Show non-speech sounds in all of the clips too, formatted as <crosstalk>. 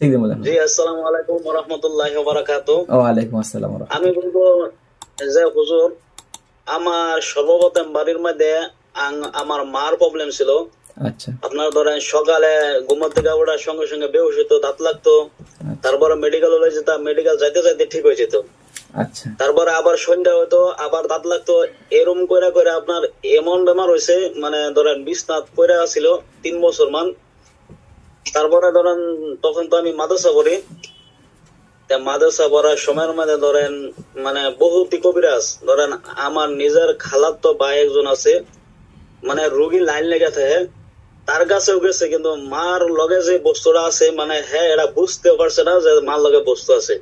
ঠিক আছে বলেন জি আসসালামু আলাইকুম রহমতুল্লাহ বারাকাতু ওয়ালাইকুম আসসালাম ওয়া আমি বলব যে হুজুর আমার সর্বপ্রথম বাড়ির মধ্যে আমার মার প্রবলেম ছিল। আচ্ছা। আপনার ধরেন সকালে ঘুমার থেকে ওঠার সঙ্গে সঙ্গে বেহুশ হতো দাঁত লাগতো। তারপরে মেডিকেল হলে যেতাম মেডিকেল যাইতে যাইতে ঠিক হয়ে যেত। আচ্ছা। তারপরে আবার সন্ধ্যা হতো আবার দাঁত লাগতো। এরম করে করে আপনার এমন বেমার হয়েছে মানে ধরেন বিছনাথ পড়ে ছিল তিন বছর মান। তারপরে ধরেন তখন তো আমি মাদ্রাসা তা মাদ্রাসা পড়ার সময়ের মধ্যে ধরেন মানে বহুত কবিরাজ। ধরেন আমার নিজের খালার তো ভাই একজন আছে মানে রুগী লাইন লেগে থাকে তার কাছেও গেছে কিন্তু মার লগে যে বস্তুটা আছে মানে হ্যাঁ এরা বুঝতে পারছে না যে মার লগে বস্তু আছে।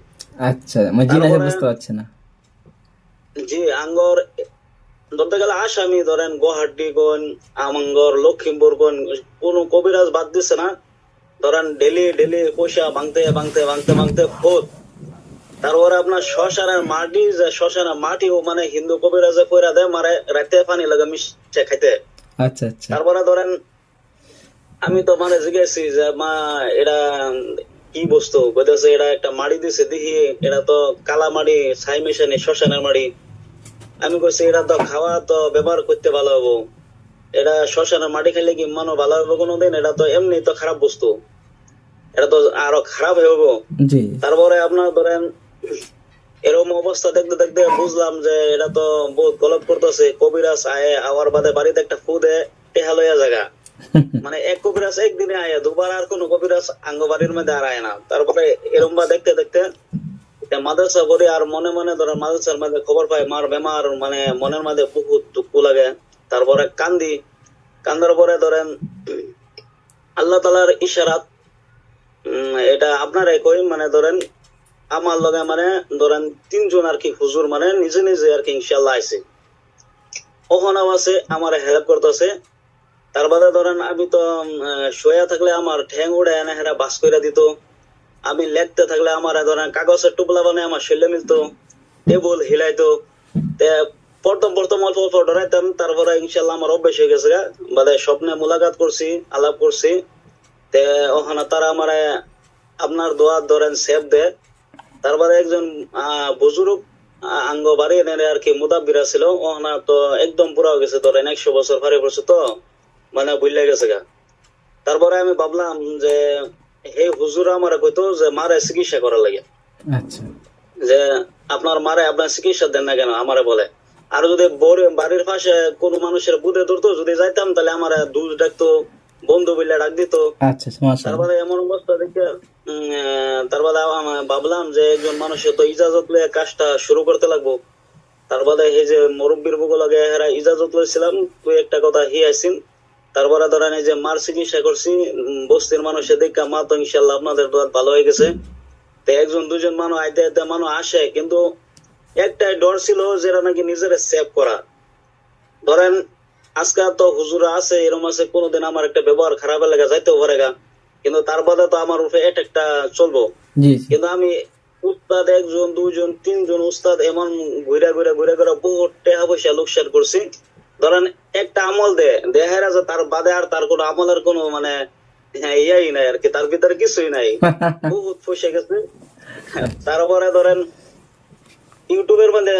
আচ্ছা মানে বুঝতে পারছে না। জি আঙ্গর ধরতে গেলে আসামি ধরেন গুয়াহাটি কোন আমঙ্গর লক্ষিমপুর কোন কোন কবিরাজ বাদ দিছে না। ধরেন ডেলি ডেলি পয়সা ভাঙতে ভাঙতে ভাঙতে ভাঙতে খোদ তারপরে আপনার শ্মশানের মাটি যে শ্মশানের মাটিও মানে হিন্দু কবিরাজে পয়রা দেয় মারে রাতে পানি লাগে মিশে খাইতে। আচ্ছা আচ্ছা। তারপরে ধরেন আমি তো মানে জিজ্ঞেসি যে মা এটা কি বস্তু? বলতেছে এটা একটা মাড়ি দিছে দেখি এটা তো কালা মাড়ি ছাই মেশানি শ্মশানের মাড়ি। আমি কইছি এটা তো খাওয়া তো ব্যবহার করতে ভালো হব। এটা শ্মশানের মাটি খাইলে কি মানো ভালো হবে কোনোদিন? এটা তো এমনি তো খারাপ বস্তু। এটা তো আরও খারাপ হয়ে জি। তারপরে আপনার ধরেন এরকম অবস্থা দেখতে দেখতে বুঝলাম যে এটা তো বহুত গলত করতেছে। কবিরাজ আয়ে আওয়ার বাদে বাড়িতে একটা ফুদে টেহা লইয়া জায়গা <laughs> মানে এক কবিরাজ একদিনে আয়া দুবার আর কোন কবিরাজ আঙ্গ বাড়ির মধ্যে আর আয় না। তারপরে এরকম বা দেখতে দেখতে মাদ্রাসা করি আর মনে মনে ধরেন মাদ্রাসার মধ্যে খবর পাই মার বেমার মানে মনের মধ্যে বহুত দুঃখ লাগে। তারপরে কান্দি। কান্দার পরে ধরেন আল্লাহ তালার ইশারাত এটা আপনার কই মানে ধরেন, আমার লগে মানে ধরেন, তিনজন আর কি হুজুর মানে নিজে নিজে আর কি ইনশাল্লাহ আইছে। ওখানেও আছে, আমার হেল্প করতেছে। তার বাদে ধরেন, আমি তো শোয়া থাকলে আমার ঠ্যাং উড়ে এনে হেরা বাস করে দিত। আমি লেখতে থাকলে আমার, ধরেন, কাগজের টুপলা বানায় আমার শরীরে মিলতো, টেবুল হিলাইতো। প্রথম প্রথম অল্প অল্প ডরাইতাম তারপরে ইনশাল্লাহ আমার অভ্যেস হয়ে গেছে। বাদে স্বপ্নে মোলাকাত করছি, আলাপ করছি। তে ওখানে তারা আমার আপনার দোয়া ধরেন সেব দেয়। তারপরে একজন আহ, বুজুর্গ আঙ্গ বাড়ি এনে আর কি মুদাব্বিরা ছিল ওখানে তো একদম পুরা হয়ে গেছে ধরেন একশো বছর পারে পড়ছে তো মানে বুঝলে গেছে গা। তারপরে আমি ভাবলাম যে এই হুজুর আমার কইতো যে মারে চিকিৎসা করার লাগে। আচ্ছা। যে আপনার মারে আপনার চিকিৎসা দেন না কেন আমারে বলে। আর যদি বাড়ির পাশে কোনো মানুষের বুধে ধরতো যদি যাইতাম তাহলে আমার দুধ ডাকতো বন্ধু বলে ডাক দিত। আচ্ছা তারপরে এমন অবস্থা দেখে তারপরে ভাবলাম যে একজন মানুষের তো ইজাজত লয়ে কাজটা শুরু করতে লাগবো। তারপরে এই যে মুরব্বীর বুক লাগে হেরা ইজাজত লইছিলাম তুই একটা কথা হি আইসিন। তারপরে ধরেন এই যে মার চিকিৎসা করছি বস্তির মানুষের দেখা মা তো ইনশাল্লাহ আপনাদের দোয়ার ভালো হয়ে গেছে। তো একজন দুজন মানুষ আইতে আইতে মানুষ আসে কিন্তু একটাই ডর ছিল যেটা নাকি নিজের সেভ করা। ধরেন আজকে তো হুজুরা আছে এরকম আছে কোনোদিন আমার একটা ব্যবহার খারাপ লাগে যাইতেও পারে গা। কিন্তু তার বাদে তো আমার উপরে এটা একটা চলবো। কিন্তু আমি উস্তাদ একজন দুজন তিনজন উস্তাদ এমন ঘুরে ঘুরে ঘুরে ঘুরে বহুত টাকা পয়সা লোকসান করছি। ধরেন একটা আমল দে যায় যে তার বাদে আর তার কোনো আমলের কোনো মানে হ্যাঁ, ইয়াই নাই আর কি তার ভিতরে কিছুই নাই। <laughs> বহুত পয়সা গেছে। তারপরে ধরেন ইউটিউবের মধ্যে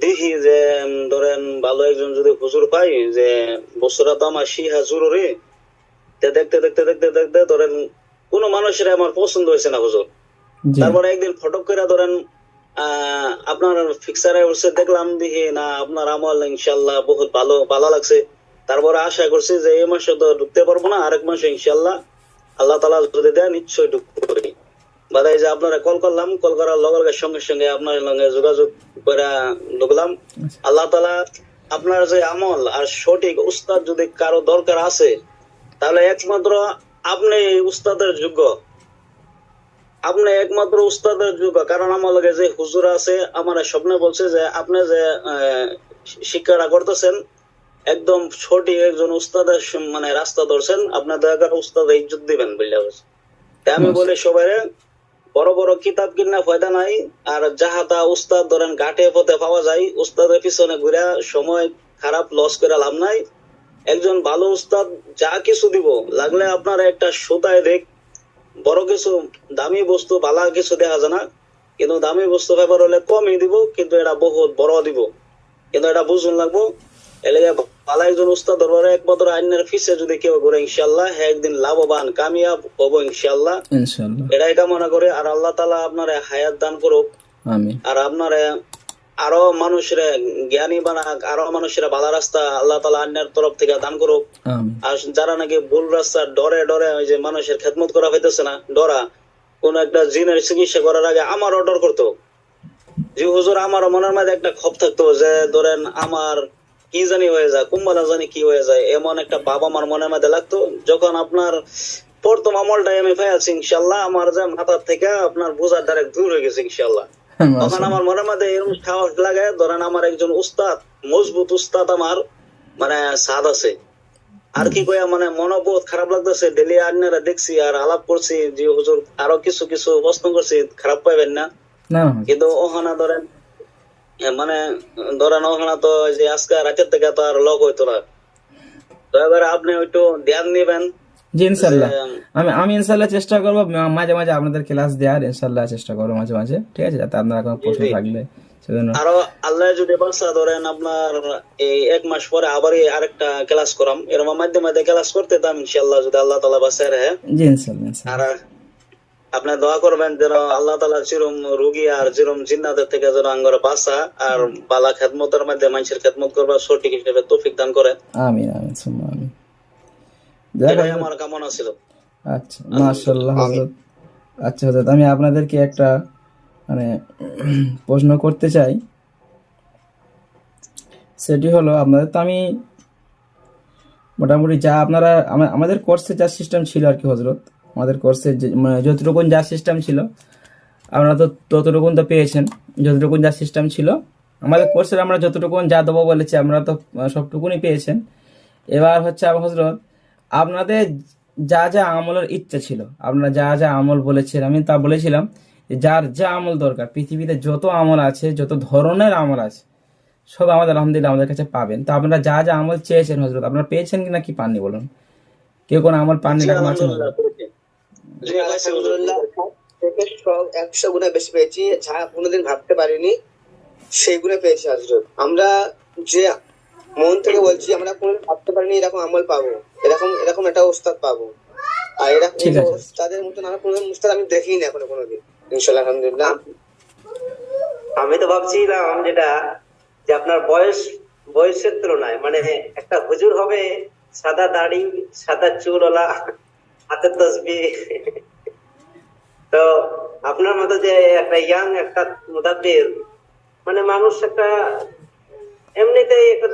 দেখি যে ধরেন ভালো একজন যদি হুজুর পাই যে বছরা তো আমার শিহা জরুরি তে দেখতে দেখতে দেখতে দেখতে ধরেন কোন মানুষের আমার পছন্দ হয়েছে না হুজুর। তারপরে একদিন ফটক করে ধরেন আহ, আপনার ফিক্সারে উঠছে দেখলাম দেখি না আপনার আমল ইনশাল্লাহ বহুত ভালো ভালো লাগছে। তারপরে আশা করছি যে এই মাসে তো ঢুকতে পারব না আরেক মাসে ইনশাল্লাহ আল্লাহ তালা যদি দেয় নিশ্চয়ই ঢুকতে পারি বাদাই যে আপনারা কল করলাম কল করার লগে সঙ্গে সঙ্গে আপনার লগে যোগাযোগ করে ঢুকলাম। আল্লাহ তালা আপনার যে আমল আর সঠিক উস্তাদ যদি কারও দরকার আছে তাহলে একমাত্র আপনি উস্তাদের যোগ্য। আপনি একমাত্র উস্তাদের যোগ্য। কারণ আমার লগে যে হুজুর আছে আমার স্বপ্নে বলছে যে আপনি যে আহ, শিক্ষাটা করতেছেন একদম সঠিক একজন উস্তাদের মানে রাস্তা ধরছেন আপনার দয়া করে উস্তাদের ইজ্জত দিবেন বললে আমি বলি সবাই বড় বড় কিতাব কিনা ফায়দা নাই, আর যাহা তা উস্তাদ ধরেন ঘাটে পথে পাওয়া যায়, উস্তাদের পিছনে ঘুরে সময় খারাপ লস করে লাভ নাই। একজন ভালো উস্তাদ যা কিছু দিব, লাগলে আপনার একটা সুতায় দেখ, বড় কিছু দামি বস্তু, বালা কিছু দেখা যায় না। কিন্তু দামি বস্তু ব্যাপার হলে কমই দিব, কিন্তু এটা বহুত বড় দিব। কিন্তু এটা বুঝুন লাগবো এলাকা ভালো একজন উস্তাদ দরবারে একমাত্র আইনের ফিসে যদি কেউ ইনশাল্লাহ একদিন লাভবান কামিয়াব হব ইনশাল্লাহ এটাই কামনা করে আর আল্লাহ তালা আপনার হায়াত দান করুক। আর আপনার আরও মানুষের জ্ঞানী বানাক আরও মানুষের ভালো রাস্তা আল্লাহ তালা আন্যের তরফ থেকে দান করুক। আর যারা নাকি ভুল রাস্তা ডরে ডরে ওই যে মানুষের খেদমত করা হইতেছে না ডরা কোন একটা জিনের চিকিৎসা করার আগে আমার অর্ডার করতো। যে হুজুর আমার মনের মাঝে একটা ক্ষোভ থাকতো যে ধরেন আমার কি জানি হয়ে যায় কুম্বালা জানি কি হয়ে যায় এমন একটা বাবা আমার মনের মধ্যে লাগতো যখন আপনার প্রথম আমলটাই আমি পেয়েছি ইনশাল্লাহ আমার যে মাথার থেকে আপনার বোঝার ডাইরেক্ট দূর হয়ে গেছে ইনশাল্লাহ। তখন আমার মনের মধ্যে এরকম সাহস লাগে ধরেন আমার একজন উস্তাদ মজবুত উস্তাদ আমার মানে সাদ আছে। আর কি কয়া মানে মনোবোধ খারাপ লাগতেছে ডেলি আন্নারা দেখছি আর আলাপ করছি যে হুজুর আরও কিছু কিছু প্রশ্ন করছি খারাপ পাইবেন না। কিন্তু ওখানে ধরেন মানে ধরেন ওখানে তো যে আজকে রাতের থেকে তো আর লক হইতো না। তো এবারে আপনি একটু ধ্যান নিবেন। জি ইনশাল্লাহ। আমি আমি ইনশাল্লাহ চেষ্টা করব মাঝে মাঝে আপনাদের ক্লাস দেওয়ার ইনশাল্লাহ চেষ্টা করব মাঝে মাঝে। ঠিক আছে? যাতে আপনারা কোনো প্রশ্ন আরও আল্লাহ যদি বাসা ধরেন আপনার এই এক মাস পরে আবারই আরেকটা ক্লাস করাম। এরকম মাধ্যমে ক্লাস করতে দাম ইনশাল্লাহ যদি আল্লাহ তালা বাসায় রাখে। জি ইনশাল্লাহ ইনশাল্লাহ। আর আপনি দোয়া করবেন যেন আল্লাহ তালা চিরম রুগী আর চিরম জিন্নাদের থেকে যেন আঙ্গর বাসা আর বালা খেদমতের মধ্যে মানুষের খেদমত করবা সঠিক হিসেবে তৌফিক দান করে। আমিন আমিন আমিন। এটাই আমার কামনা ছিল। আচ্ছা মাশাল্লাহ হজরত আচ্ছা হজরত আমি আপনাদেরকে একটা মানে প্রশ্ন করতে চাই। সেটি হলো আপনাদের তো আমি মোটামুটি যা আপনারা আমাদের কোর্সে যা সিস্টেম ছিল আর কি হজরত আমাদের কোর্সে মানে যতটুকুন যা সিস্টেম ছিল আপনারা তো ততটুকুন তো পেয়েছেন। যতটুকুন যা সিস্টেম ছিল আমাদের কোর্সের আমরা যতটুকুন যা দেবো বলেছি আপনারা তো সবটুকুনই পেয়েছেন। এবার হচ্ছে আবার হজরত আপনাদের যা যা আমলের ইচ্ছা ছিল আপনারা যা যা আমল বলেছেন আমি তা বলেছিলাম যে যার যা আমল দরকার পৃথিবীতে যত আমল আছে যত ধরনের আমল আছে সব আমাদের আলহামদুলিল্লাহ আমাদের কাছে পাবেন। তো আপনারা যা যা আমল চেয়েছেন হজরত আপনারা পেয়েছেন কিনা কি পাননি বলুন? কেউ কোনো আমল পাননি না আছেন আলহামদুলিল্লাহ জি, আলহামদুলিল্লাহ একশো গুণে বেশি পেয়েছি যা কোনোদিন ভাবতে পারিনি। সেই গুণে পেয়েছি হজরত আমরা যে মন থেকে বলছি আমরা কোনোদিন ভাবতে পারিনি এরকম আমল পাবো। এরকম এরকম একটা ওস্তাদ পাবো। আর এরকম ওস্তাদের মতন আমরা কোনোদিন উস্তাদ আমি দেখিনি এখনও কোনোদিন ইনশাল্লাহ আলহামদুলিল্লাহ। আমি তো ভাবছিলাম যেটা যে আপনার বয়স বয়সের তুলনায় মানে একটা হুজুর হবে সাদা দাড়ি সাদা চুলওয়ালা হাতের তসবি। তো আপনার মতো যে একটা ইয়াং একটা মুদাব্বির মানে মানুষ একটা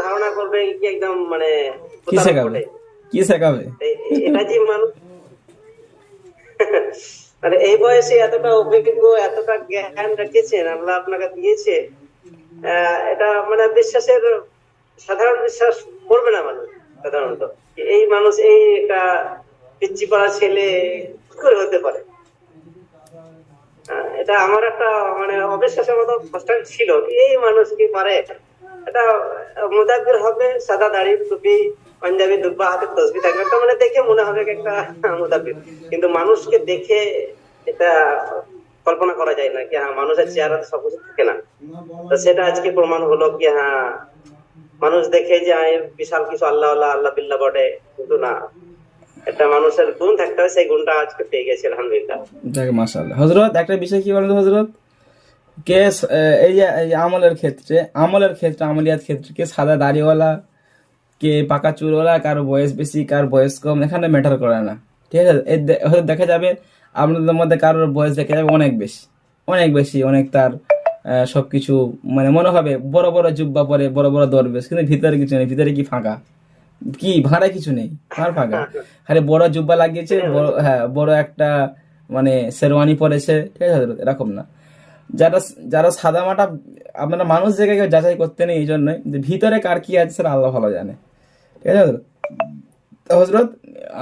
ধারণা করবে কি একদম মানে কি শেখাবে? কি শেখাবে? এটা যে মানুষ মানে এই বয়সে এতটা অভিজ্ঞ এতটা জ্ঞান রেখেছেন আল্লাহ আপনাকে দিয়েছে আহ, এটা মানে বিশ্বাসের সাধারণ বিশ্বাস করবে না মানুষ সাধারণত। এই মানুষ এই একটা পিচ্ছি পাড়া ছেলে করে হতে পারে? এটা আমার একটা মানে অবিশ্বাসের মতো কষ্ট ছিল এই মানুষ কি পারে? এটা মুদাব্বির হবে, সাদা দাড়ি, টুপি, পাঞ্জাবি, দুব্বা হাতে তসবি থাকবে, একটা মানে দেখে মনে হবে একটা মুদাব্বির কিন্তু মানুষকে দেখে এটা কল্পনা করা যায় না কি হ্যাঁ মানুষের চেহারাতে সবকিছু থাকে না। তো সেটা আজকে প্রমাণ হলো কি হ্যাঁ মানুষ দেখে যে বিশাল কিছু আল্লাহ আল্লাহ আল্লাহ বিল্লাহ বটে। কিন্তু না একটা মানুষের গুণ থাকতে হয় সেই গুণটা আজকে পেয়ে গেছে আলহামদুলিল্লাহ। যাক মাশাআল্লাহ। একটা বিষয় কি বলেন তো হজরত কে এই যে আমলের ক্ষেত্রে আমলের ক্ষেত্রে আমলিয়াত ক্ষেত্রে কে সাদা দাড়িওয়ালা কে পাকা চুলওয়ালা কার বয়স বেশি কার বয়স কম এখানে ম্যাটার করে না। ঠিক আছে? দেখা যাবে আপনাদের মধ্যে কারোর বয়স দেখা যাবে অনেক বেশি অনেক বেশি অনেক তার আহ, সবকিছু মানে মনে হবে বড় বড় জুব্বা পরে বড় বড় দরবেশ কিন্তু ভিতরে কিছু নেই ভিতরে কি ফাঁকা? কি ভাড়া কিছু নেই? আর ফাঁকা খালি বড় জুব্বা লাগিয়েছে বড় হ্যাঁ। বড় একটা মানে শেরওয়ানি পরেছে ঠিক আছে? এরকম না। যারা যারা সাদা মাটা আপনারা মানুষ জায়গায় কেউ যাচাই করতে নেই এই জন্যই যে ভিতরে কার কি আছে সেটা আল্লাহ ভালো জানে। ঠিক আছে? হজরত? তো হজরত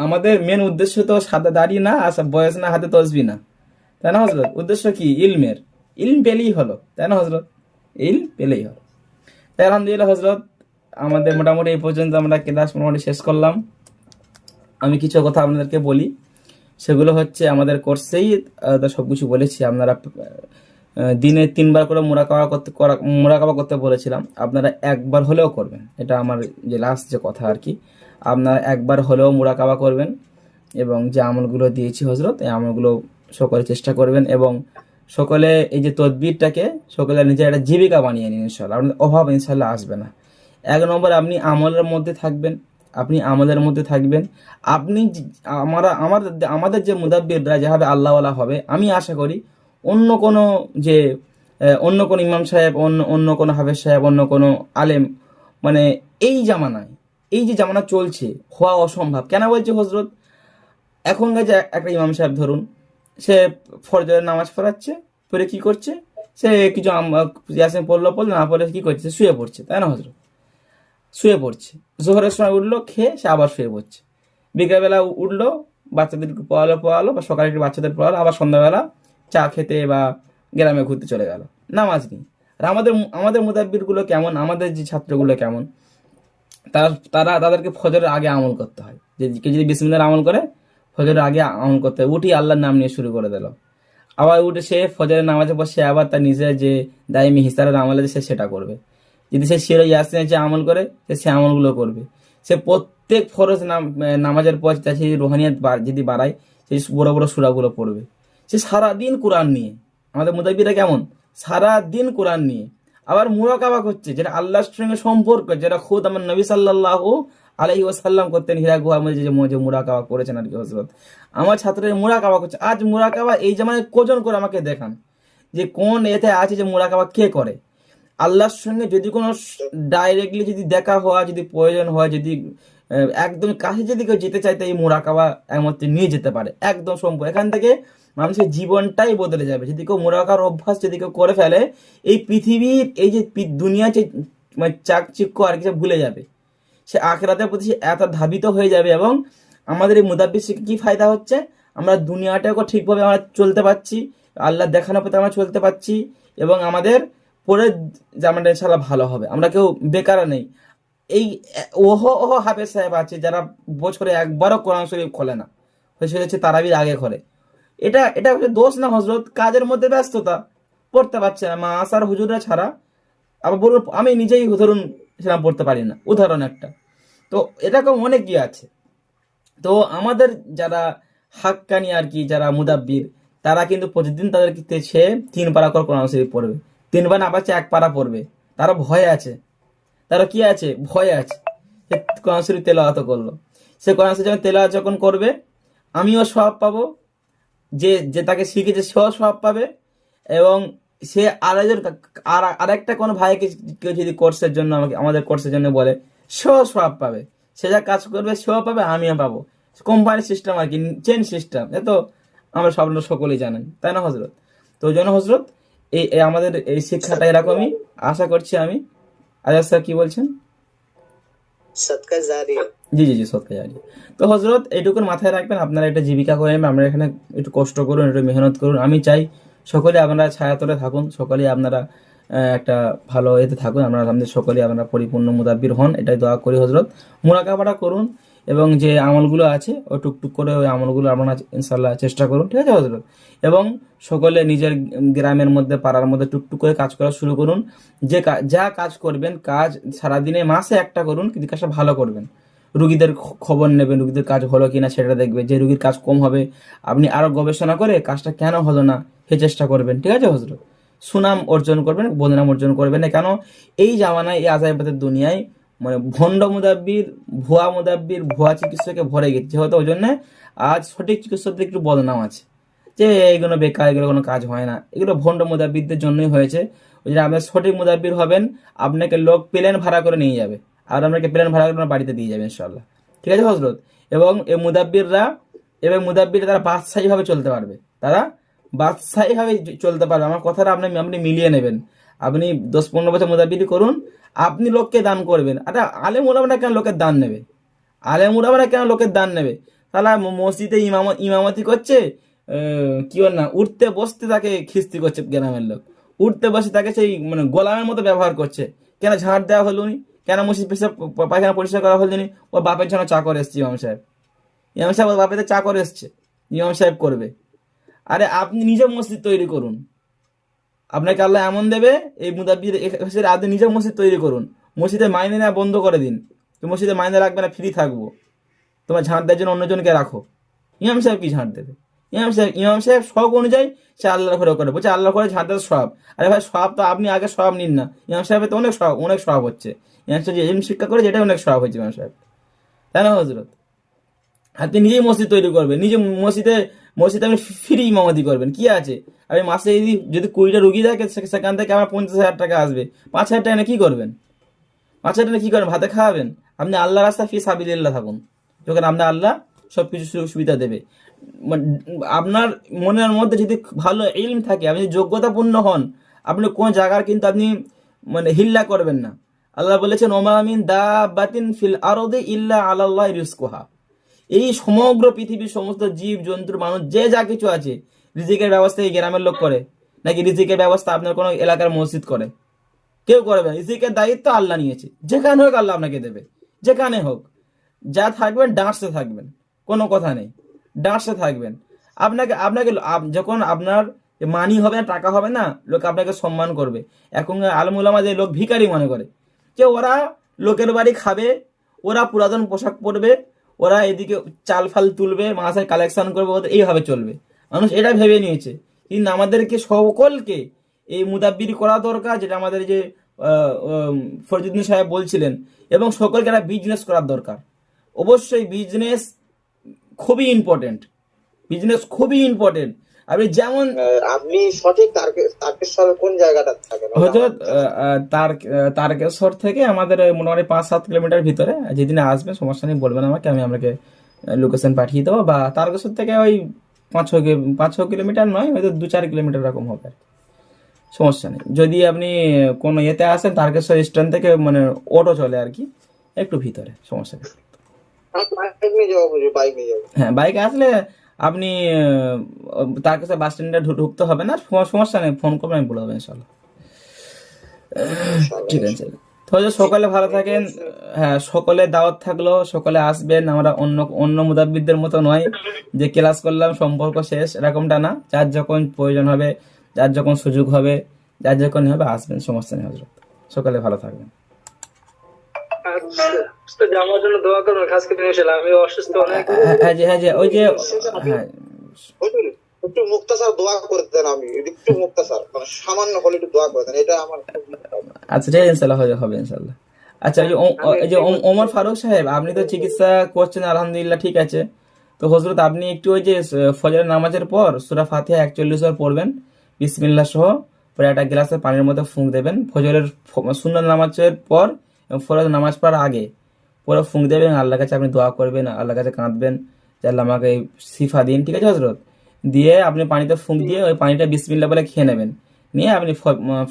আমাদের মেন উদ্দেশ্য তো সাদা দাড়ি না আর বয়স না হাতে তসবি না। তাই না হজরত উদ্দেশ্য কি? ইলমের। ইলম পেলেই হলো। তাই না হজরত ইলম পেলেই হলো। তাই আলহামদুলিল্লাহ হজরত আমাদের মোটামুটি এই পর্যন্ত আমরা ক্লাস মোটামুটি শেষ করলাম। আমি কিছু কথা আপনাদেরকে বলি। সেগুলো হচ্ছে আমাদের কোর্সেই সব কিছু বলেছি। আপনারা দিনে তিনবার করে মোরাকাবা করতে, করা মোরাকাবা করতে বলেছিলাম। আপনারা একবার হলেও করবেন। এটা আমার যে লাস্ট যে কথা আর কি। আপনারা একবার হলেও মোরাকাবা করবেন এবং যে আমলগুলো দিয়েছি হজরত এই আমলগুলো সকলে চেষ্টা করবেন এবং সকলে এই যে তদবিরটাকে, সকলে নিজের একটা জীবিকা বানিয়ে নিন ইনশাল্লাহ আপনাদের অভাব ইনশাল্লাহ আসবে না। এক নম্বর, আপনি আমলের মধ্যে থাকবেন, আপনি আমাদের মধ্যে থাকবেন। আপনি যে- আমরা আমাদের যে মুদাব্বিররা যেভাবে আল্লাহওয়ালা হবে, আমি আশা করি অন্য কোনো যে অন্য কোনো ইমাম সাহেব, অন্য অন্য কোনো হাফেজ সাহেব, অন্য কোনো আলেম মানে এই জামানায়, এই যে জামানা চলছে, হওয়া অসম্ভব। কেন বলছে হজরত এখনকার যে একটা ইমাম সাহেব ধরুন, সে ফরজের নামাজ পড়াচ্ছে, পড়ে কি করছে? সে কিছু পড়ল পড়ল, না পড়লে কি করছে? শুয়ে পড়ছে, তাই না হজরত শুয়ে পড়ছে। জোহরের সময় উঠল, খেয়ে সে আবার শুয়ে পড়ছে। বিকেলবেলা উঠল বাচ্চাদেরকে পড়ালো পড়ালো, বা সকালে একটু বাচ্চাদের পড়ালো, আবার সন্ধ্যাবেলা চা খেতে বা গ্রামে ঘুরতে চলে গেল। নামাজ নেই। আর আমাদের আমাদের মুদাব্বিরগুলো কেমন? আমাদের যে ছাত্রগুলো কেমন? তারা তারা তাদেরকে ফজরের আগে আমল করতে হয়। যে কেউ যদি বিসমিল্লার আমল করে, ফজরের আগে আমল করতে হয়। উঠি আল্লাহর নাম নিয়ে শুরু করে দিল। আবার উঠে সে ফজরের নামাজে পর সে আবার তার নিজের যে দায়মি হিসারের আমল আছে, সে সেটা করবে। যদি সে শিরো ইয়াসিনের যে আমল করে, সে সে আমলগুলো করবে। সে প্রত্যেক ফরজ নাম নামাজের পর তার সেই রোহানিয়াত যদি বাড়ায়, সেই বড় বড় সুরাগুলো পড়বে। সে সারাদিন কোরআন নিয়ে, আমাদের মুদাবিরা কেমন? সারাদিন কোরআন নিয়ে। আবার মুরাকাবা করছে যেটা আল্লাহর সঙ্গে সম্পর্ক, যেটা খুদ আমার নবী সাল্লাহ আলাইহি ওসাল্লাম করতেন হীরা গুহার মধ্যে যে যে মুরাকাবা করেছেন আর কি হজরত আমার ছাত্রের মুরাকাবা করছে আজ মুরাকাবা এই জামানায় কোজন করে আমাকে দেখান? যে কোন এতে আছে যে মুরাকাবা কে করে? আল্লাহর সঙ্গে যদি কোনো ডাইরেক্টলি যদি দেখা হওয়া যদি প্রয়োজন হয়, যদি একদম কাছে যদি কেউ যেতে চায় চাইতে এই মোরাকাবা একমাত্র নিয়ে যেতে পারে। একদম সম্ভব। এখান থেকে মানুষের জীবনটাই বদলে যাবে। যদি কেউ মোরাকার অভ্যাস যদি কেউ করে ফেলে, এই পৃথিবীর, এই যে দুনিয়া যে মানে চাকচিক্য আর কিছু ভুলে যাবে। সে আখরাতের প্রতি সে এত ধাবিত হয়ে যাবে এবং আমাদের এই মুদাব্বির থেকে কি ফায়দা হচ্ছে? আমরা দুনিয়াটাকে ঠিকভাবে আমরা চলতে পারছি। আল্লাহ দেখানোর পথে আমরা চলতে পারছি এবং আমাদের পরে জামাটা ইনশাল্লাহ ভালো হবে। আমরা কেউ বেকার নেই। এই, ওহ ওহ, হাফেজ সাহেব আছে, যারা বছরে একবারও কোরআন শরীফ খোলে না। সে হচ্ছে তারাবির আগে করে। এটা এটা হচ্ছে দোষ না হজরত কাজের মধ্যে ব্যস্ততা। পড়তে পারছে না। মা আসার হুজুররা ছাড়া। আবার বলুন আমি নিজেই ধরুন সেরকম পড়তে পারি না। উদাহরণ একটা। তো এরকম অনেকই আছে। তো আমাদের যারা হাক্কানি আর কি, যারা মুদাব্বির, তারা কিন্তু প্রতিদিন তাদেরকে সে তিন পারা করে কোরআন শরীফ পড়বে। তিনবার না পাচ্ছে এক পারা পড়বে। তারা ভয় আছে। তারা কি আছে? ভয় আছে। সে কোরআন করল। সে কোরআন যখন তেলাওয়াত যখন করবে, আমিও সব পাবো। যে যে তাকে শিখেছে সেও সব পাবে। এবং সে আরেকজন, আর, আরেকটা কোনো ভাইকে কেউ যদি কোর্সের জন্য আমাকে, আমাদের কোর্সের জন্য বলে সেও সব পাবে। সে যা কাজ করবে সেও পাবে, আমিও পাবো। কোম্পানি সিস্টেম আর কি চেন সিস্টেম এ তো আমরা সব সকলেই জানেন। তাই না হজরত তো ওই জন্য হজরত এই আমাদের এই শিক্ষাটা এরকমই। আশা করছি আমি। আজাদ স্যার কি বলছেন? জি জি জি সৎকার জারি। তো হজরত এইটুকুন মাথায় রাখবেন আপনারা একটা জীবিকা করে আপনারা এখানে একটু কষ্ট করুন একটু মেহনত করুন। আমি চাই সকলে আপনারা ছায়াতলে থাকুন সকলেই আপনারা একটা ভালো এতে থাকুন। আপনারা আমাদের সকলেই আপনারা পরিপূর্ণ মুদাব্বির হন এটাই দোয়া করি হজরত মোরাকাবাটা করুন এবং যে আমলগুলো আছে, ও টুকটুক করে ওই আমলগুলো আপনারা ইনশাল্লাহ চেষ্টা করুন, ঠিক আছে, হজরত? এবং সকলে নিজের গ্রামের মধ্যে, পাড়ার মধ্যে টুকটুক করে কাজ করা শুরু করুন। যে যা কাজ করবেন, কাজ সারাদিনে মাসে একটা করুন কিন্তু কাজটা ভালো করবেন। রুগীদের খবর নেবেন, রুগীদের কাজ হলো কিনা সেটা দেখবে। যে রুগীর কাজ কম হবে, আপনি আরও গবেষণা করে কাজটা কেন হলো না, সে চেষ্টা করবেন, ঠিক আছে, হজরত? সুনাম অর্জন করবেন, বদনাম অর্জন করবেন না। কেন? এই জামানায়, এই আজাইবাদের দুনিয়ায় মানে ভণ্ড মুদাব্বির, ভুয়া মুদাব্বির, ভুয়া চিকিৎসকে ভরে গেছে। যেহেতু ওই জন্য আজ সঠিক চিকিৎসকদের একটু বদনাম আছে। যে এগুলো বেকার, এগুলো কোনো কাজ হয় না। এগুলো ভণ্ড মুদাব্বিরদের জন্যই হয়েছে। ওই জন্য আপনার সঠিক মুদাব্বির হবেন, আপনাকে লোক প্লেন ভাড়া করে নিয়ে যাবে। আর আপনাকে প্লেন ভাড়া করে আপনার বাড়িতে দিয়ে যাবে ইনশাল্লাহ ঠিক আছে হজরত এবং এই মুদাব্বিররা, এবং মুদাব্বিরা তারা বাদশাহীভাবে চলতে পারবে। তারা বাদশাহীভাবে চলতে পারবে। আমার কথাটা আপনি আপনি মিলিয়ে নেবেন। আপনি দশ পনেরো বছর মুদাব্বিরি করুন আপনি লোককে দান করবেন। আরে আলেম ওলামারা কেন লোকের দান নেবে? আলেম ওলামারা কেন লোকের দান নেবে? তাহলে মসজিদে ইমাম ইমামতি করছে কি বল না, উঠতে বসতে তাকে খিস্তি করছে গ্রামের লোক। উঠতে বসে তাকে সেই মানে গোলামের মতো ব্যবহার করছে। কেন ঝাড় দেওয়া হলো নি? কেন মসজিদ পেশা পায়খানা পরিষ্কার করা হলো নি? ওর বাপের জন্য চাকর এসছে ইমাম সাহেব। ইমাম সাহেব ওর বাপের চাকর এসছে। ইমাম সাহেব করবে। আরে আপনি নিজে মসজিদ তৈরি করুন। আপনাকে আল্লাহ এমন দেবে, এই মুদাব্বির এখানে আপনি নিজে মসজিদ তৈরি করুন। মসজিদে মাইনে নেওয়া বন্ধ করে দিন। তো মসজিদে মাইনে রাখবে না ফ্রি থাকব। তোমার ঝাঁট দেওয়ার জন্য অন্যজনকে রাখো। ইমাম সাহেব কি ঝাঁট দেবে? ইমাম সাহেব ইমাম সাহেব সব অনুযায়ী সে আল্লাহর করে করে। বলছে আল্লাহ করে ঝাঁট দেওয়ার সব আরে ভাই সব তো আপনি আগে সব নিন না। ইমাম সাহেবের তো অনেক সব অনেক সব হচ্ছে। ইমাম সাহেব এম শিক্ষা করে যেটা অনেক সব হচ্ছে ইমাম সাহেব। তাই না হজরত আপনি নিজেই মসজিদ তৈরি করবে। নিজে মসজিদে মসজিদে আপনি ফ্রি ইমামতি করবেন, কি আছে? আপনি মাসে যদি যদি কুড়িটা রুগী থাকে সেখান থেকে আমার পঞ্চাশ হাজার টাকা আসবে। পাঁচ হাজার টাকা কি করবেন? পাঁচ হাজার টাকা কি করবেন? ভাতে খাওয়াবেন? আপনি আল্লাহ রাস্তা ফি সাবিল্লাহ থাকুন। যখন আপনার আল্লাহ সব কিছু সুযোগ সুবিধা দেবে। আপনার মনের মধ্যে যদি ভালো ইলম থাকে, আপনি যোগ্যতাপূর্ণ হন, আপনি কোন জায়গার কিন্তু আপনি মানে হিল্লা করবেন না। আল্লাহ বলেছেন, ওমা আমিন দা বাতিন ফিল আরদে ইল্লা আল্লাহ রিস্কোহা এই সমগ্র পৃথিবীর সমস্ত জীব জন্তুর মানুষ, যে যা কিছু আছে, রিজিকের ব্যবস্থা এই গ্রামের লোক করে। নাকি রিজিকের ব্যবস্থা আপনার কোনো এলাকার মসজিদ করে? কেউ করবে না। রিজিকের দায়িত্ব আল্লাহ নিয়েছে। যেখানে হোক আল্লাহ আপনাকে দেবে। যেখানে হোক। যা থাকবেন ডাঁটসে থাকবেন। কোনো কথা নেই। ডাঁটসে থাকবেন। আপনাকে আপনাকে যখন আপনার মানি হবে না, টাকা হবে না, লোক আপনাকে সম্মান করবে। এখন আলমুলামা যে লোক ভিখারি মনে করে। যে ওরা লোকের বাড়ি খাবে, ওরা পুরাতন পোশাক পরবে ওরা এদিকে চাল ফাল তুলবে মাসায় কালেকশন করবে, ওদের এইভাবে চলবে। মানুষ এটা ভেবে নিয়েছে। কিন্তু আমাদেরকে সকলকে এই মুদাব্বির করা দরকার, যেটা আমাদের যে ফরজুদ্দিন সাহেব বলছিলেন, এবং সকলকে একটা বিজনেস করার দরকার। অবশ্যই বিজনেস খুবই ইম্পর্টেন্ট বিজনেস খুবই ইম্পর্টেন্ট আপনি যেমন আপনি সঠিক তারকে- তারকেশ্বরের কোন জায়গাটা থাকেন? হয়তো তার তারকেশ্বর থেকে আমাদের মোটামুটি পাঁচ সাত কিলোমিটার ভিতরে যেদিন আসবেন সমস্যা নেই বলবেন আমাকে আমি আপনাকে লোকেশন পাঠিয়ে দেবো। বা তারকেশ্বর থেকে ওই পাঁচ ছ পাঁচ ছ কিলোমিটার নয় হয়তো দু চার কিলোমিটার এরকম হবে সমস্যা নেই। যদি আপনি কোনো ইয়েতে আসেন তারকেশ্বর স্ট্যান্ড থেকে মানে অটো চলে আর কি একটু ভিতরে সমস্যা নেই। হ্যাঁ বাইকে আসলে আপনি তার কাছে বাস স্ট্যান্ডে ঢুকতে হবে না সমস্যা নেই ফোন করবেন আমি বলে দেবো ইনশাল্লাহ। ঠিক আছে। তাহলে সকালে ভালো থাকেন হ্যাঁ সকলে দাওয়াত থাকল সকলে আসবেন আমরা অন্য অন্য মুদাব্বিদদের মতো নয় যে ক্লাস করলাম সম্পর্ক শেষ এরকমটা না। যার যখন প্রয়োজন হবে যার যখন সুযোগ হবে যার যখন হবে আসবেন সমস্যা নেই হজরত সকালে ভালো থাকবেন। তো জন্য দোয়া করবেন খাস করে ইনশাআল্লাহ আমি অসুস্থ অনেক। হ্যাঁ হ্যাঁ জি হ্যাঁ জি ওই যে হ্যাঁ একটু মুক্তাসার দোয়া করে দেন আমি একটু মুক্তাসার মানে সামান্য হলে একটু দোয়া করে দেন এটা আমার আচ্ছা ঠিক আছে হবে হবে ইনশাল্লাহ। আচ্ছা এই যে ও- ও- এই যে ওম- ওমর ফারুক সাহেব আপনি তো চিকিৎসা করছেন আলহামদুলিল্লাহ ঠিক আছে। তো হজরত আপনি একটু ওই যে ফজরের নামাজের পর সুরা ফাতিহা একচল্লিশ বার পড়বেন বিসমিল্লাহ সহ পরে একটা গ্লাসের পানির মধ্যে ফুঁক দেবেন। ফজরের সুন্দর নামাজের পর এবং ফরজ নামাজ পড়ার আগে পরে ফুঁক দেবেন, আল্লাহর কাছে আপনি দোয়া করবেন, আল্লাহর কাছে কাঁদবেন, যে আল্লাহ আমাকে এই শিফা দিন, ঠিক আছে হজরত? দিয়ে আপনি পানিতে ফুঁক দিয়ে ওই পানিটা বিসমিল্লা বলে খেয়ে নেবেন। নিয়ে আপনি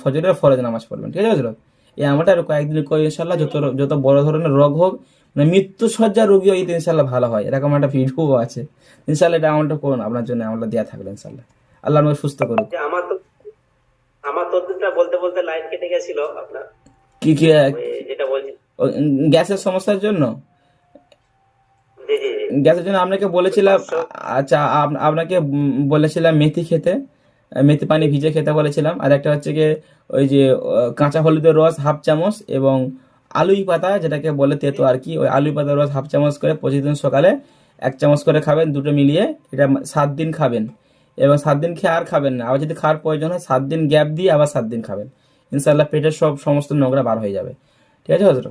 ফজরের ফরজ নামাজ পড়বেন, ঠিক আছে হজরত? এই আমলটা আর কয়েকদিন করে ইনশাল্লাহ যত যত বড় ধরনের রোগ হোক মানে মৃত্যু সজ্জা রোগী হইতে ইনশাল্লাহ ভালো হয়। এরকম একটা ভিডিও আছে। ইনশাল্লাহ এটা আমলটা করুন, আপনার জন্য আমলটা দেওয়া থাকবে ইনশাল্লাহ আল্লাহ আমাকে সুস্থ করুক। যে আমার তো, আমার তদবিরটা বলতে বলতে লাইন কেটে গেছিল আপনার। কি কি যেটা বলছি। গ্যাসের সমস্যার জন্য? গ্যাসের জন্য আপনাকে বলেছিলাম আচ্ছা আপনাকে বলেছিলাম মেথি খেতে মেথি পানি ভিজে খেতে বলেছিলাম আর একটা হচ্ছে গিয়ে ওই যে কাঁচা হলুদের রস হাফ চামচ এবং আলুই পাতা যেটাকে বলে তেতো আর কি ওই আলুই পাতার রস হাফ চামচ করে প্রতিদিন সকালে এক চামচ করে খাবেন দুটো মিলিয়ে এটা সাত দিন খাবেন। এবং সাত দিন খেয়ে আর খাবেন না আবার যদি খাওয়ার প্রয়োজন হয় সাত দিন গ্যাপ দিয়ে আবার সাত দিন খাবেন। ইনশাল্লাহ পেটের সব সমস্ত নোংরা বার হয়ে যাবে। ঠিক আছে হজরত?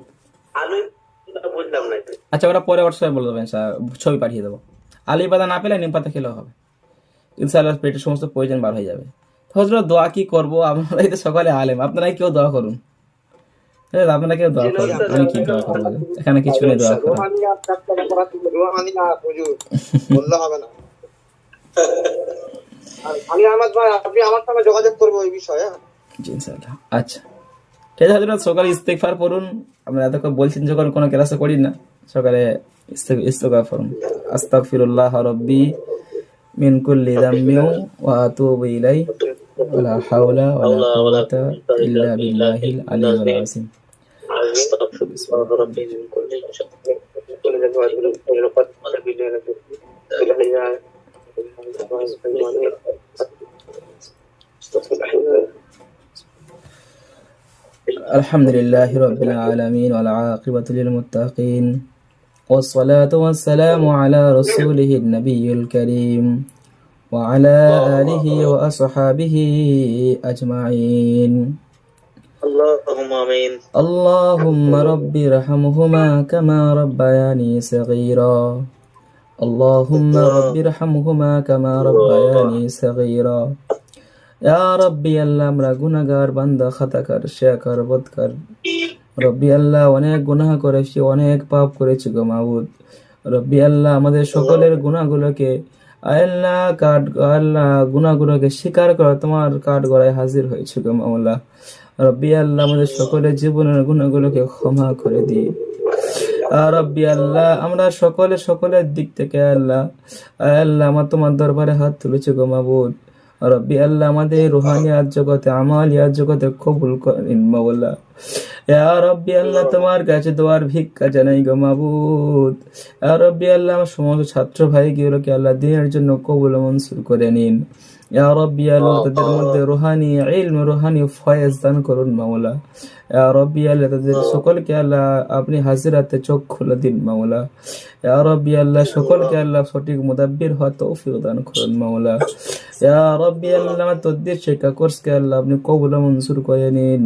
আলু বুঝলাম না আচ্ছা ওটা পরে হোয়াটসঅ্যাপে বলে দেবেন স্যার ছবি পাঠিয়ে দেবো। আলু পাতা না পেলে নিম পাতা খেলেও হবে। ইনশাআল্লাহ পেটের সমস্ত প্রয়োজন বার হয়ে যাবে। হজরত দোয়া কি করব? আপনারাই তো সকালে আলেম। আপনারাই কেউ দোয়া করুন। ঠিক আছে, আপনারা কেউ দোয়া করুন। আমি কি দোয়া করব? এখানে কিছু নেই দোয়া করুন <laughs> আমি আহমদ ভাই আপনি আমার সঙ্গে যোগাযোগ করব এই বিষয়ে হ্যাঁ? জি ইনশাআল্লাহ আচ্ছা। ঠিক আছে হজরত সকালে ইস্তেকফার পড়ুন। আপনারা এতক্ষণ বলছেন যখন কোনো ক্লাসে করি না সকালে ইস্তেক- ইস্তেগফার পড়ুন। আস্তাগফিরুল্লাহ রব্বি মিন কুল্লি যামবি ওয়া আতুবু ইলাইহি। ওয়ালা হাওলা ওয়ালা কুওয়াতা ইল্লা বিল্লাহিল আলিয়্যিল আযীম। আস্তাগফিরুল্লাহ রাব্বি মিন কুল্লি শাইইন চলে যাবে আজকে الحمد لله رب العالمين والعاقبة للمتقين والصلاة والسلام على رسوله النبي الكريم وعلى آله وأصحابه أجمعين. اللهم آمين. اللهم رب ارحمهما كما ربياني صغيرا. اللهم رب ارحمهما كما ربياني صغيرا. রব্বি আল্লাহ, আমরা গুনাগার বান্দা, খাতাকার, শেয়াকার, বদকার। রব্বি আল্লাহ, অনেক গুনাহ করেছি, অনেক পাপ করেছি গো মাহবুদ রব্বি আল্লাহ, আমাদের সকলের গুনাগুলোকে আল্লাহ কাঠ, আল্লাহ গুনাহগুলোকে স্বীকার করে তোমার কাঠ গড়ায় হাজির হয়েছে গো মাওলা। রব্বি আল্লাহ, আমাদের সকলের জীবনের গুনাগুলোকে ক্ষমা করে দিই। রব্বি আল্লাহ, আমরা সকলে, সকলের দিক থেকে আল্লাহ আল্লাহ, আমার তোমার দরবারে হাত তুলেছি গো মাহবুদ রব্বি আল্লাহ আমাদের রুহানিয়াত জগতে আমালিয়াত জগতে কবুল করেন মাওলা। ইয়া রব্বি আল্লাহ তোমার কাছে দোয়ার ভিক্ষা জানাই গো মাবুদ। ইয়া রব্বি আল্লাহ আমার সমস্ত ছাত্র ভাইগুলোকে আল্লাহ দিনের জন্য কবুল মনসুর করে নিন। ইয়া রব্বি আল্লাহ তাদের মধ্যে রুহানি ইলম রুহানি ফয়েজ দান করুন মাওলা। ইয়া রব্বি আল্লাহ। তাদের সকলকে আল্লাহ আপনি হাজিরাতে চোখ খুলে দিন মাওলা। ইয়া রব্বি আল্লাহ সকলকে আল্লাহ সঠিক মুদাব্বির হওয়া তৌফিক দান করুন মাওলা। ইয়া রব্বি আল্লাহ তদ্বির শিক্ষা কোর্সকে আল্লাহ আপনি কবুল মনসুর করে নিন।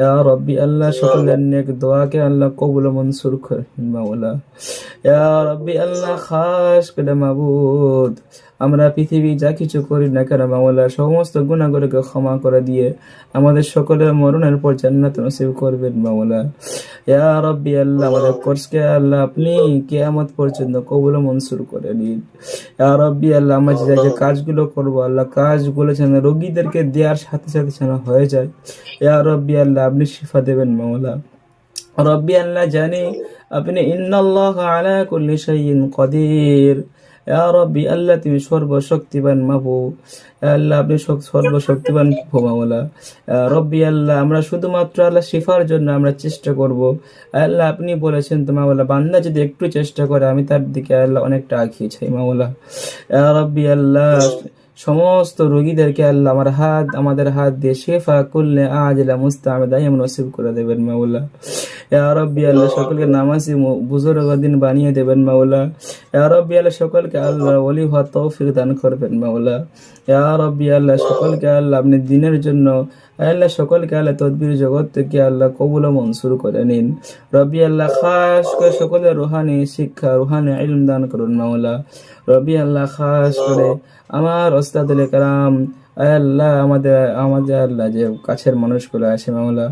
ইয়া রব্বি আল্লাহ সকলের নেক দোয়াকে আল্লাহ কবুল মনসুর করেন মাওলা। ইয়া রব্বি আল্লাহ খাস করে মাবুদ। আমরা পৃথিবী যা কিছু করি না কেন মাওলা সমস্ত গুণাগুলোকে ক্ষমা করে দিয়ে আমাদের সকলের মরণের পর জান্নাত নসিব করবেন, মাওলা। ইয়া রব্বি আল্লাহ, আমাদের কোর্সকে আল্লাহ, আপনি কিয়ামত পর্যন্ত কবুল মনসুর করে নিন। ইয়া রব্বি আল্লাহ, আমরা যে কাজগুলো করব, আল্লাহ কাজগুলো যেন রোগীদেরকে দেওয়ার সাথে সাথে যেন হয়ে যায়। ইয়া রব্বি আল্লাহ, আপনি শিফা দেবেন, মাওলা। রব্বি আল্লাহ জানি, আপনি ইন্নাল্লাহ আলা কুল্লি শাইইন কদির। রব্বি আল্লাহ তুমি সর্বশক্তিবান মাহু আল্লাহ আপনি সর্বশক্তিবান ভোমাওয়ালা রব্বি আল্লাহ, আমরা শুধুমাত্র আল্লাহ শিফার জন্য আমরা চেষ্টা করব। আল্লাহ আপনি বলেছেন তো মাওলা, বান্দা যদি একটু চেষ্টা করে, আমি তার দিকে আল্লাহ অনেকটা আঁকিয়েছি চাই মাওলা। রব্বি আল্লাহ সমস্ত রোগীদেরকে আল্লাহ আমার হাত, আমাদের হাত দিয়ে শেফা করলে আজলা মুস্তামে এমন নসিব করে দেবেন মাওলা। রব্বি আল্লাহ সকলকে নামাজি মু- বুজুর্গ দিন বানিয়ে দেবেন মাওলা। রব্বি আল্লাহ সকলকে আল্লাহ ওলি হওয়া তৌফিক দান করবেন মাওলা। রব্বি আল্লাহ সকলকে আল্লাহ আপনি দিনের জন্য আল্লাহ সকলকে আল্লাহ তদবির জগৎ থেকে আল্লাহ কবুল মনসুর করে নিন। রবি আল্লাহ খাস করে সকলের রুহানি শিক্ষা, রুহানি ইলম দান করুন মাওলা। রবি আল্লাহ খাস করে আমার ওস্তাদুল কালাম আল্লাহ আমাদের আমাদের আল্লাহ যে কাছের মানুষগুলো আছে মামলা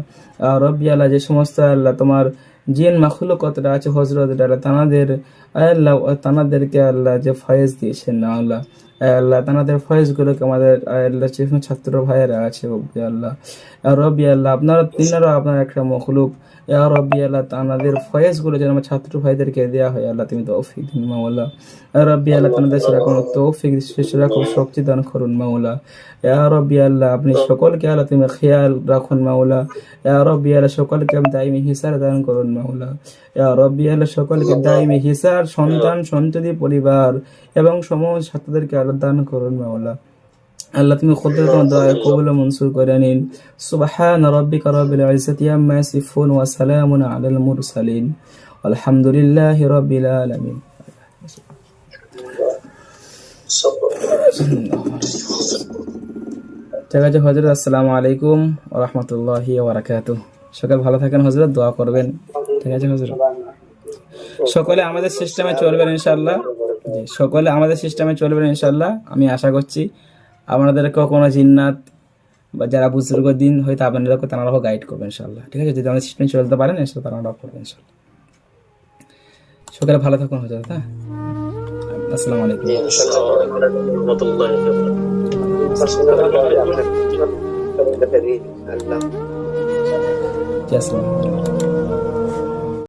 আর রব্বি আল্লাহ যে সমস্ত আল্লাহ তোমার জিন মাখলুকতরা আছে হজরত ডালা তানাদের আল্লাহ তানাদেরকে আল্লাহ যে ফয়েজ দিয়েছেন আল্লাহ আল্লাহ, তানাদের ফয়েজগুলোকে আমাদের আল্লাহ, যে ছাত্র ভাইয়েরা আছে আল্লাহ। আর রবি আল্লাহ, আপনারা, তিনারা আপনার একটা মখলুক। ইয়া রব্বি আল্লাহ তানাদের ফয়েজগুলো যেন আমার ছাত্র ভাইদেরকে দেওয়া হয়। আল্লাহ তুমি তৌফিক দিন মাওলা। ইয়া রব্বি আল্লাহ তানাদের সেরকম তৌফিক সেরকম শক্তি দান করুন মাওলা। ইয়া রব্বি আল্লাহ, আপনি সকলকে আল্লাহ তুমি খেয়াল রাখুন মাওলা। ইয়া রব্বি আল্লাহ, সকলকে আপনি দাইমি হিসার দান করুন মাওলা। ইয়া রব্বি আল্লাহ, সকলকে দাইমি হিসার, সন্তান, সন্ততি, পরিবার এবং সমস্ত ছাত্রদেরকে আল্লাহ দান করুন মাওলা। আল্লাহ তুমি খুদ তোমার দয়া, কবুল মনসুর করে নিন। সুবহান রাব্বিকা রাব্বিল ইজ্জাতি আম্মা ইয়াসিফুন ওয়া সালামুন আলাল মুরসালিন। আলহামদুলিল্লাহি রাব্বিল আলামিন। ঠিক আছে হজরত আসসালামু আলাইকুম ওয়া রাহমাতুল্লাহি ওয়া বারাকাতুহু। সকাল ভালো থাকেন হজরত দোয়া করবেন। ঠিক আছে হজরত সকলে আমাদের সিস্টেমে চলবেন ইনশাল্লাহ জি, সকলে আমাদের সিস্টেমে চলবেন ইনশাল্লাহ আমি আশা করছি আপনাদেরকেও কোনো জিন্নাত বা যারা বুজুর্গ দিন হয়তো আপনাদেরকে তারাও গাইড করবেন ইনশাল্লাহ ঠিক আছে? যদি আমাদের সিস্টেমে চলতে পারেন ইনশাল্লাহ তারাও করবেন ইনশাল্লাহ সকলে ভালো থাকুন হজরত হ্যাঁ? আসসালামু আলাইকুম। আসসালামু আলাইকুম।